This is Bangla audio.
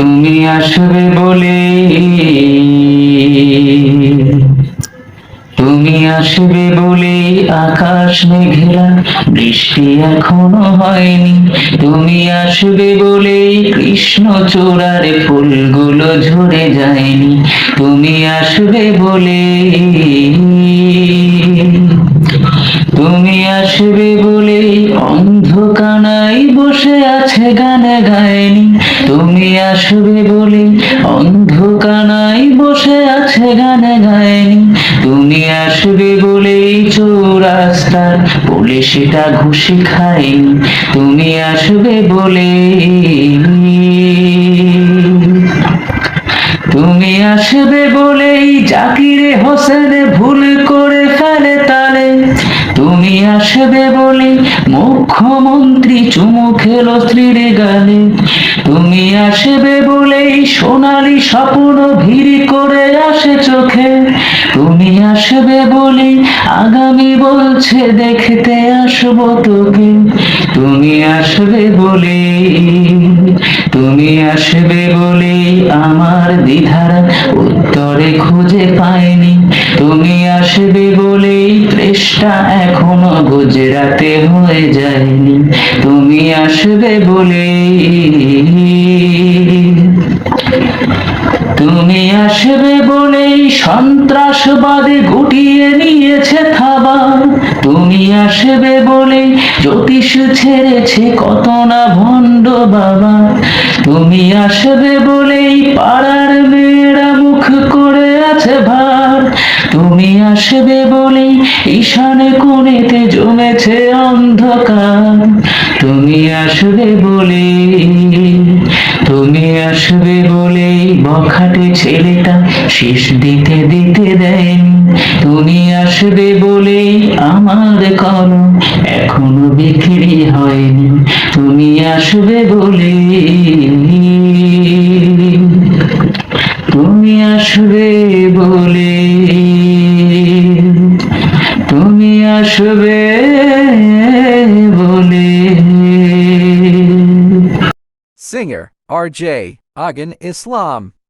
তুমি আসবে বলে। তুমি আসবে বলে আকাশ মেঘেরা, বৃষ্টি এখনও হয়নি। তুমি আসবে বলে কৃষ্ণ চূড়ার ফুলগুলো ঝরে যায়নি। তুমি আসবে বলে। তুমি আসবে বলে অন্ধকানাই বসে আছে গানে গায়নি আসবে বলে অন্ধকানাই বসে আছে গানে গায়নি। তুমি আসবে বলে চৌরাস্তার পুলিশটা ঘুষি খায়নি। তুমি আসবে বলে তুমি আসবে বলেই জাকিরে হোসেন ভুল আসবে বলে মুখ্যমন্ত্রী চুমু খেলো স্ত্রীর গালে। তুমি আসবে বলেই সোনালি স্বপ্ন ভিড় করে আসে চোখে। তুমি আসবে বলে আগামী বলছে দেখতে আসব তোকে। তুমি আসবে বলে, তুমি আসবে বলে আমার দ্বিধারা উত্তরে খুঁজে পাইনি। তুমি আসবে বলে চেষ্টা এখনও গুজরাতে হয়ে যায়নি। তুমি আসবে বলে তুমি আসবে বলেই সন্ত্রাসবাদে গুটিয়ে নিয়েছে থাবা তুমি আসবে বলে জ্যোতিষ ছেড়েছে কত না ভণ্ড বাবা তুমি আসবে বলেই পাড়ার মেয়েরা মুখ করে আছে ভার। তুমি আসবে বলেই ঈশানে কোণেতে জমেছে অন্ধকার। তুমি আসবে বলে, তুমি আসবে বলেই বখাটে ছেলেটা শেষ দিতে দিতে দেয়নি তুমি আসবে বলে আমার কলম এখনও বিক্রি হয়নি। তুমি আসবে বলে তুমি আসবে বলে তুমি আসবে বলে Singer, RJ, Agan Islam.